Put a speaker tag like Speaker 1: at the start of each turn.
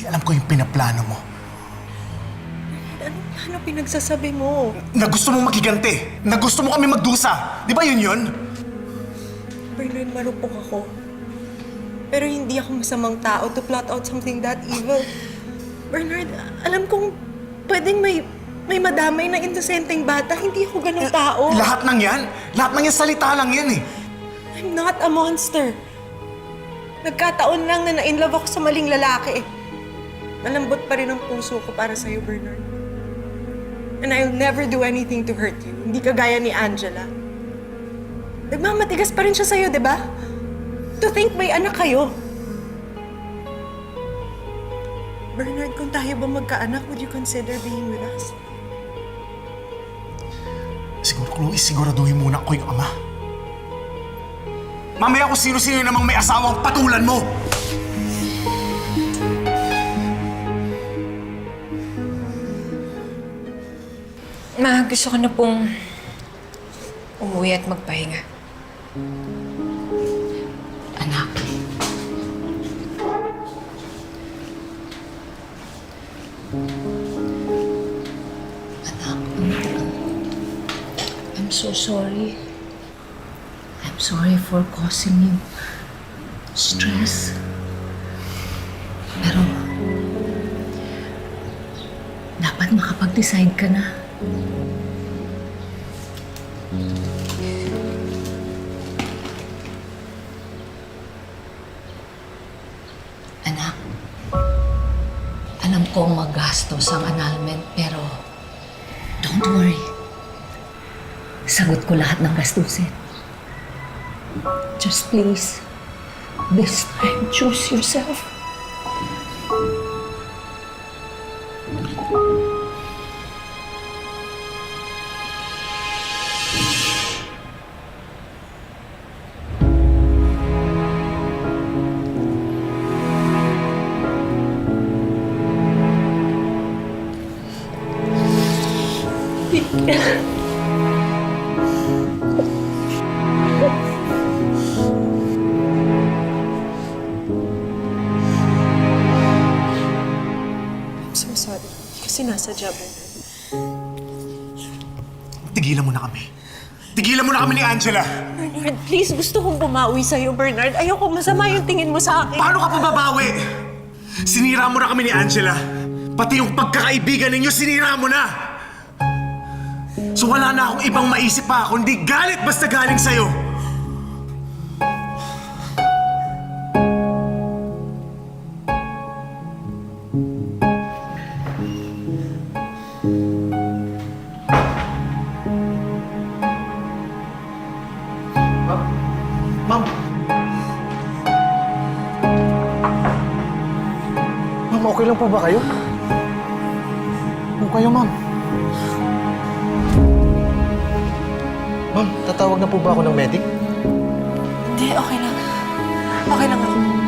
Speaker 1: Kasi alam ko yung pinaplano mo.
Speaker 2: Anong plano pinagsasabi mo?
Speaker 1: Na gusto mong makiganti. Na gusto mo kami magdusa. Di ba yun yun?
Speaker 2: Bernard, marupok ako. Pero hindi ako masamang tao to plot out something that evil. Bernard, alam kong pwedeng may may madamay na inosenteng bata. Hindi ako ganong tao.
Speaker 1: Lahat ng yan? Lahat ng yan salita lang yan eh.
Speaker 2: I'm not a monster. Nagkataon lang na na-inlove ako sa maling lalaki. Malambot pa rin ang puso ko para sa'yo, Bernard. And I'll never do anything to hurt you. Hindi kagaya ni Angela. Nagmamatigas pa rin siya sa'yo, di ba? To think may anak kayo. Bernard, kung tayo ba magkaanak, would you consider being with us?
Speaker 1: Siguro, Chloe, siguraduhin muna ako yung ama. Mamaya kung sino-sino namang may asawang patulan mo.
Speaker 3: Ma, gusto ko na pong umuwi at magpahinga.
Speaker 4: Anak. Anak, I'm so sorry. I'm sorry for causing you stress. Pero, dapat makapag-decide ka na. Anak, alam kong magastos ang annulment, pero don't worry. Sagot ko lahat ng gastusin. Just please, this time choose yourself.
Speaker 2: I'm so sorry. Kasi nasadya, Bernard.
Speaker 1: Tigilan mo na kami. Tigilan mo na kami ni Angela.
Speaker 2: Bernard, please, gusto kong bumawi sa'yo, Bernard. Ayoko masama yung tingin mo sa akin.
Speaker 1: Paano ka pa babawi? Sinira mo na kami ni Angela. Pati yung pagkakaibigan ninyo, sinira mo na. So wala na akong ibang maisip pa, kundi galit basta galing sa'yo. Ma'am. Ma'am, okay lang po ba kayo? Kung kayo, ma'am. Ma'am, tatawag na po ba ako ng medic?
Speaker 2: Hindi, okay lang. Okay lang ako.